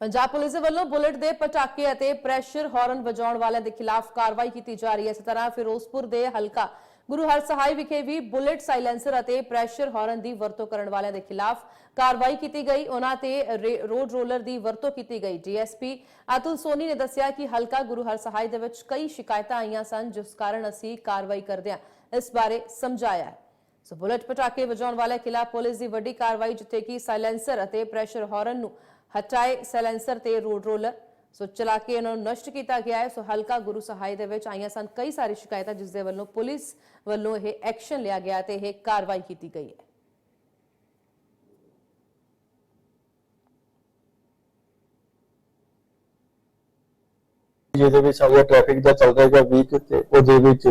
Punjab police ਵੱਲੋਂ bullet ਦੇ ਪਟਾਕੇ ਅਤੇ ਪ੍ਰੈਸ਼ਰ ਹਾਰਨ ਵਜਾਉਣ ਵਾਲਿਆਂ ਦੇ ਖਿਲਾਫ ਕਾਰਵਾਈ ਕੀਤੀ ਜਾ ਰਹੀ ਹੈ। ਇਸੇ ਤਰ੍ਹਾਂ ਫਿਰੋਜ਼ਪੁਰ ਦੇ ਹਲਕਾ ਗੁਰੂ ਹਰਸਹਾਈ ਵਿਖੇ ਵੀ ਬੁਲਟ ਸਾਇਲੈਂਸਰ ਅਤੇ ਪ੍ਰੈਸ਼ਰ ਹਾਰਨ ਦੀ ਵਰਤੋਂ ਕਰਨ ਵਾਲਿਆਂ ਦੇ ਖਿਲਾਫ ਕਾਰਵਾਈ ਕੀਤੀ ਗਈ। ਉਹਨਾਂ ਤੇ ਰੋਡ ਰੋਲਰ ਦੀ ਵਰਤੋਂ ਕੀਤੀ ਗਈ। ਡੀਐਸਪੀ ਅਤੁਲ ਸੋਨੀ ਨੇ ਦੱਸਿਆ ਕਿ ਹਲਕਾ ਗੁਰੂ ਹਰ ਹਰਸਹਾਈ ਦੇ ਵਿੱਚ ਕਈ ਸ਼ਿਕਾਇਤਾਂ ਆਈਆਂ ਸਨ, ਜਿਸ ਕਾਰਨ ਅਸੀਂ ਕਾਰਵਾਈ ਕਰਦਿਆਂ ਇਸ ਬਾਰੇ ਸਮਝਾਇਆ ਹੈ। ਸੋ ਬੁਲਟ ਪਟਾਕੇ ਵਜਾਉਣ ਵਾਲਿਆਂ ਖਿਲਾਫ ਪੁਲਿਸ ਦੀ ਵੱਡੀ ਕਾਰਵਾਈ, ਜਿੱਥੇ ਕਿ ਸਾਇਲੈਂਸਰ ਅਤੇ ਪ੍ਰੈਸ਼ਰ ਹਾਰਨ ਨੂੰ ਹਟਾਏ ਸਾਇਲੈਂਸਰ ਤੇ ਰੋਡ ਰੋਲਰ। ਸੋ ਚਲਾ ਕੇ ਇਹਨਾਂ ਨੂੰ ਨਸ਼ਟ ਕੀਤਾ ਗਿਆ ਹੈ। ਸੋ ਹਲਕਾ ਗੁਰੂ ਸਹਾਈ ਦੇ ਵਿੱਚ ਆਈਆਂ ਸਨ ਕਈ ਸਾਰੀ ਸ਼ਿਕਾਇਤਾਂ ਜਿਸ ਦੇ ਵੱਲੋਂ ਪੁਲਿਸ ਵੱਲੋਂ ਇਹ ਐਕਸ਼ਨ ਲਿਆ ਗਿਆ ਤੇ ਇਹ ਕਾਰਵਾਈ ਕੀਤੀ ਗਈ ਹੈ। ਜਿਹਦੇ ਵਿੱਚ ਸਾਡਾ ਟ੍ਰੈਫਿਕ ਦਾ ਚੱਲ ਹੈਗਾ ਵੀਕ ਤੇ ਉਹਦੇ ਵਿੱਚ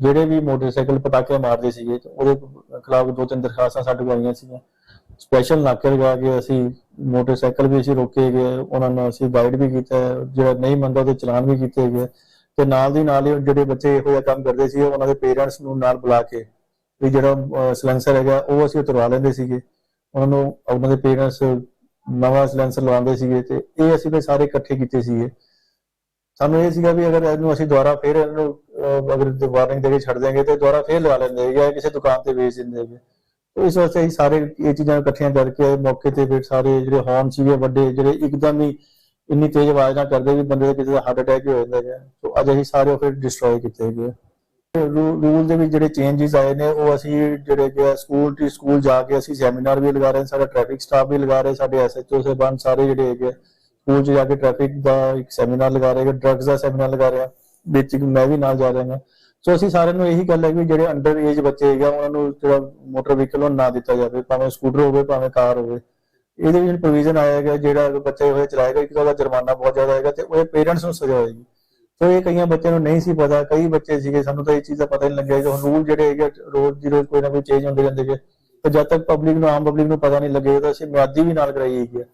ਜਿਹੜੇ ਵੀ ਮੋਟਰਸਾਈਕਲ ਪਟਾਕੇ ਮਾਰਦੇ ਸੀਗੇ, ਉਹਦੇ ਖਿਲਾਫ ਦੋ ਤਿੰਨ ਦਰਖਾਸਤਾਂ ਸਾਡੇ ਕੋਲ ਆਈਆਂ ਸੀਗੀਆਂ। ਸਪੈਸ਼ਲ ਨਾਕੇ ਲਗਾ ਕੇ ਅਸੀਂ ਮੋਟਰਸਾਈਕਲ ਵੀ ਅਸੀਂ ਰੋਕੇ ਗਏ ਉਹਨਾਂ ਨੂੰ ਅਸੀਂ ਗਾਈਡ ਵੀ ਕੀਤਾ ਜਿਹੜਾ ਨਹੀਂ ਮੰਨਦਾ ਉਹਦੇ ਚਲਾਨ ਵੀ ਕੀਤੇ ਗਏ ਤੇ ਨਾਲ ਦੀ ਨਾਲ ਹੀ ਜਿਹੜੇ ਬੱਚੇ ਇਹੋ ਜਿਹਾ ਕੰਮ ਕਰਦੇ ਸੀ, ਉਹਨਾਂ ਦੇ ਪੇਰੈਂਟਸ ਨੂੰ ਨਾਲ ਬੁਲਾ ਕੇ ਵੀ ਜਿਹੜਾ ਸਿਲੈਂਸਰ ਹੈਗਾ, ਉਹ ਅਸੀਂ ਉਤਰਵਾ ਲੈਂਦੇ ਸੀਗੇ। ਉਹਨਾਂ ਨੂੰ, ਉਹਨਾਂ ਦੇ ਪੇਰੈਂਟਸ ਨਵਾਂ ਸਿਲੈਂਸਰ ਲਵਾਉਂਦੇ ਸੀਗੇ ਤੇ ਇਹ ਅਸੀਂ ਫਿਰ ਸਾਰੇ ਇਕੱਠੇ ਕੀਤੇ ਸੀਗੇ। ਸਾਨੂੰ ਇਹ ਸੀਗਾ ਵੀ ਅਗਰ ਇਹਨੂੰ ਅਸੀਂ ਦੁਬਾਰਾ ਫੇਰ ਇਹਨੂੰ ਅਗਰ ਵਾਰਨਿੰਗ ਦੇ ਕੇ ਛੱਡ ਦਿਆਂਗੇ ਤੇ ਦੁਬਾਰਾ ਫੇਰ ਲਗਾ ਲੈਂਦੇ ਜਾਂ ਕਿਸੇ ਦੁਕਾਨ ਤੇ ਵੇਚ ਦਿੰਦੇ ਹੈਗੇ ਇਸ ਵਾਸਤੇ ਅਸੀਂ ਸਾਰੇ ਇਹ ਚੀਜ਼ਾਂ ਇਕੱਠੀਆਂ ਕਰਕੇ ਮੌਕੇ ਤੇ ਫਿਰ ਸਾਰੇ ਜਿਹੜੇ ਹੌਰਨ ਸੀਗੇ ਵੱਡੇ ਜਿਹੜੇ ਇੱਕਦਮ ਹੀ ਇੰਨੀ ਤੇਜ਼ ਆਵਾਜ਼ ਨਾਲ ਕਰਦੇ ਵੀ ਬੰਦੇ ਦਾ ਕਿਸੇ ਦਾ ਹਾਰਟ ਅਟੈਕ ਹੀ ਹੋ ਜਾਂਦਾ ਹੈ ਸੋ ਅੱਜ ਅਸੀਂ ਸਾਰੇ ਉਹ ਫਿਰ ਡਿਸਟਰੋਏ ਕੀਤੇ ਹੈਗੇ ਰੂਲ ਦੇ ਵਿੱਚ ਜਿਹੜੇ ਚੇਂਜਸ ਆਏ ਨੇ ਉਹ ਅਸੀਂ ਜਿਹੜੇ ਕਿ ਸਕੂਲ ਟੂ ਸਕੂਲ ਜਾ ਕੇ ਅਸੀਂ ਸੈਮੀਨਾਰ ਵੀ ਲਗਾ ਰਹੇ ਹਾਂ ਸਾਡਾ ਟ੍ਰੈਫਿਕ ਸਟਾਫ ਵੀ ਲਗਾ ਰਹੇ ਸਾਡੇ ਐਸਐਚਓ ਸਾਹਿਬਾਨ ਸਾਰੇ ਜਿਹੜੇ ਹੈਗੇ ਆ, ਸਕੂਲ 'ਚ ਜਾ ਕੇ ਟ੍ਰੈਫਿਕ ਦਾ ਇੱਕ ਸੈਮੀਨਾਰ ਲਗਾ ਰਹੇ ਹਾਂ ਡਰੱਗਸ ਦਾ ਸੈਮੀਨਾਰ ਲਗਾ ਰਹੇ ਹਾਂ ਵਿੱਚ ਮੈਂ ਵੀ ਨਾਲ ਜਾ ਰਿਹਾ ਹਾਂ ਸੋ ਅਸੀਂ ਸਾਰਿਆਂ ਨੂੰ ਇਹੀ ਗੱਲ ਹੈ ਕਿ ਜਿਹੜੇ ਅੰਡਰ ਏਜ ਬੱਚੇ ਹੈਗੇ ਉਹਨਾਂ ਨੂੰ ਜਿਹੜਾ ਮੋਟਰ ਵਹੀਕਲ ਉਹ ਨਾ ਦਿੱਤਾ ਜਾਵੇ, ਭਾਵੇਂ ਸਕੂਟਰ ਹੋਵੇ, ਭਾਵੇਂ ਕਾਰ ਹੋਵੇ। ਇਹਦੇ ਵਿੱਚ ਪ੍ਰੋਵੀਜ਼ਨ ਆਇਆ ਹੈਗਾ, ਜਿਹੜਾ ਬੱਚੇ ਹੋਏ ਚਲਾਏਗਾ, ਇੱਕ ਤਾਂ ਉਹਦਾ ਜੁਰਮਾਨਾ ਬਹੁਤ ਜ਼ਿਆਦਾ ਹੋਏਗਾ ਤੇ ਉਹਦੇ ਪੇਰੈਂਟਸ ਨੂੰ ਸਜ਼ਾ ਹੋਏਗੀ। ਸੋ ਇਹ ਕਈਆਂ ਬੱਚਿਆਂ ਨੂੰ ਨਹੀਂ ਸੀ ਪਤਾ, ਕਈ ਬੱਚੇ ਸੀਗੇ, ਸਾਨੂੰ ਤਾਂ ਇਹ ਚੀਜ਼ ਦਾ ਪਤਾ ਹੀ ਨਹੀਂ ਲੱਗਿਆ ਕਿ ਰੂਲ ਜਿਹੜੇ ਹੈਗੇ ਰੋਜ਼ ਦੀ ਰੋਜ਼ ਕੋਈ ਨਾ ਕੋਈ ਚੇਂਜ ਹੁੰਦੇ ਜਾਂਦੇ ਨੇ ਤੇ ਜਦ ਤੱਕ ਪਬਲਿਕ ਨੂੰ, ਆਮ ਪਬਲਿਕ ਨੂੰ ਪਤਾ ਨਹੀਂ ਲੱਗੇਗਾ, ਤਾਂ ਅਸੀਂ ਮਿਆਦੀ ਵੀ ਨਾਲ ਕਰਾਈ ਹੈਗੀ ਹੈ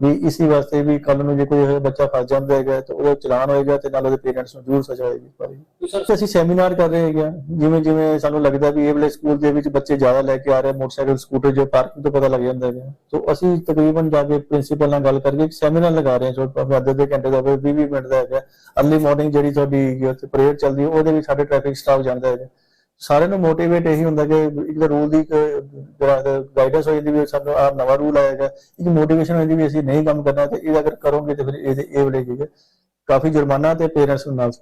ਵੀ ਇਸੇ ਵਾਸਤੇ ਵੀ ਕੱਲ ਨੂੰ ਜੇ ਕੋਈ ਬੱਚਾ ਫਸ ਜਾਂਦਾ ਹੈਗਾ ਤਾਂ ਉਹਦਾ ਚਲਾਨ ਹੋਏਗਾ ਤੇ ਨਾਲ ਉਹਦੇ ਪੇਰੈਂਟਸ ਨੂੰ ਜ਼ਰੂਰ ਸਜ਼ਾ ਹੋਏਗੀ ਪਰ ਅਸੀਂ ਸੈਮੀਨਾਰ ਕਰ ਰਹੇ ਹੈਗੇ। ਜਿਵੇਂ ਜਿਵੇਂ ਸਾਨੂੰ ਲੱਗਦਾ ਵੀ ਇਹ ਵਾਲੇ ਸਕੂਲ ਦੇ ਵਿੱਚ ਬੱਚੇ ਜ਼ਿਆਦਾ ਲੈ ਕੇ ਆ ਰਹੇ ਮੋਟਰਸਾਈਕਲ ਸਕੂਟਰ ਜੋ ਪਾਰਕਿੰਗ ਤੋਂ ਪਤਾ ਲੱਗ ਜਾਂਦਾ ਹੈਗਾ। ਸੋ ਅਸੀਂ ਤਕਰੀਬਨ ਜਾ ਕੇ ਪ੍ਰਿੰਸੀਪਲ ਨਾਲ ਗੱਲ ਕਰਕੇ ਇੱਕ ਸੈਮੀਨਾਰ ਲਗਾ ਰਹੇ ਹਾਂ। ਜੋ ਭਾਵੇਂ ਅੱਧੇ ਅੱਧੇ ਘੰਟੇ ਦਾ ਹੋਵੇ 20 20 ਮਿੰਟ ਦਾ ਹੈਗਾ। ਅਰਲੀ ਮਾਰਨਿੰਗ ਜਿਹੜੀ ਤੁਹਾਡੀ ਪ੍ਰੇਅਰ ਚੱਲਦੀ ਹੈ ਉਹਦੇ ਵਿੱਚ ਸਾਡੇ ਟ੍ਰੈਫਿਕ ਸਟਾਫ ਜਾਂਦਾ ਹੈਗਾ। ਸਾਰਿਆਂ ਨੂੰ ਮੋਟੀਵੇਟ ਇਹੀ ਹੁੰਦਾ ਕਿ ਇੱਕ ਤਾਂ ਰੂਲ ਦੀ ਗਾਈਡੈਂਸ ਹੋ ਜਾਂਦੀ ਵੀ ਸਾਨੂੰ ਆ ਨਵਾਂ ਰੂਲ ਆਏਗਾ ਇੱਕ ਮੋਟੀਵੇਸ਼ਨ ਹੋ ਜਾਂਦੀ ਵੀ ਅਸੀਂ ਨਹੀਂ ਕੰਮ ਕਰਨਾ ਤੇ ਇਹ ਅਗਰ ਕਰੋਗੇ ਤੇ ਫਿਰ ਇਹਦੇ ਇਹ ਵਾਲੇ ਕਾਫੀ ਜੁਰਮਾਨਾ ਤੇ ਪੇਰੈਂਟਸ ਨੂੰ ਨਾਲ